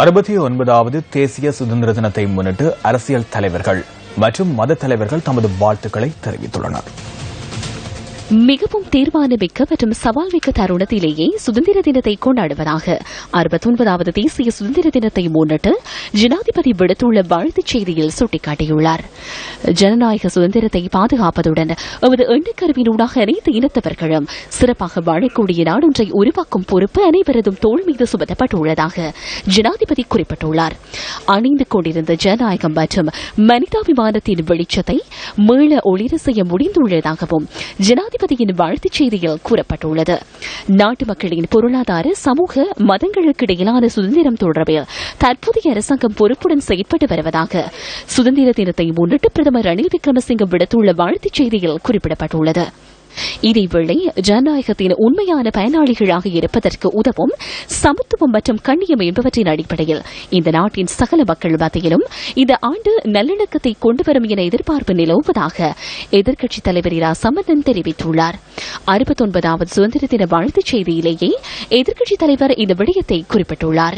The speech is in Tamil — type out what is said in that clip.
அறுபத்தி ஒன்பதாவது தேசிய சுதந்திர தினத்தை முன்னிட்டு அரசியல் தலைவர்கள் மற்றும் மத தலைவர்கள் தமது வாழ்த்துக்களை தெரிவித்துள்ளனர். மிகவும் தீர்மானமிக்க மற்றும் சவால் மிக்க தருணத்திலேயே சுதந்திர தினத்தை கொண்டாடுவதாக அறுபத்தொன்பதாவது தேசிய சுதந்திர தினத்தை முன்னிட்டு ஜனாதிபதி விடுத்துள்ள வாழ்த்துச் செய்தியில் சுட்டிக்காட்டியுள்ளார். ஜனநாயக சுதந்திரத்தை பாதுகாப்பதுடன் எமது எண்ணக்கருவினூடாக அனைத்து இனத்தவர்களும் சிறப்பாக வாழக்கூடிய நாடொன்றை உருவாக்கும் பொறுப்பு அனைவரதும் தோல் மீது சுமத்தப்பட்டுள்ளதாக ஜனாதிபதி குறிப்பிட்டுள்ளார். அணிந்து கொண்டிருந்த ஜனநாயகம் மற்றும் மனிதாபிமானத்தின் வெளிச்சத்தை மீள ஒளிர செய்ய முடிந்துள்ளதாகவும் ஜனாதிபதியின் வாழ்த்துச் செய்தியில் கூறப்பட்டுள்ளது. நாட்டு மக்களின் பொருளாதார சமூக மதங்களுக்கு இடையிலான சுதந்திரம் தொடர்பில் தற்போதைய அரசாங்கம் பொறுப்புடன் செயற்பட்டு வருவதாக சுதந்திர தினத்தை முன்னிட்டு பிரதமர் ரணில் விக்ரமசிங்கம் விடுத்துள்ள வாழ்த்துச் செய்தியில் குறிப்பிடப்பட்டுள்ளது. இதேவேளை ஜனநாயகத்தின் உண்மையான பயனாளிகளாக இருப்பதற்கு உதவும் சமத்துவம் மற்றும் கண்ணியம் என்பவற்றின் அடிப்படையில் இந்த நாட்டின் சகல மக்கள் மத்தியிலும் இந்த ஆண்டு நல்லிணக்கத்தை கொண்டுவரும் என எதிர்பார்ப்பு நிலவுவதாக எதிர்க்கட்சித் தலைவர் இரா. சம்பந்தன் தெரிவித்துள்ளார். அறுபத்தொன்பதாவது சுதந்திர தின வாழ்த்துச் செய்தியிலேயே எதிர்க்கட்சித் தலைவர் இந்த விடயத்தை குறிப்பிட்டுள்ளார்.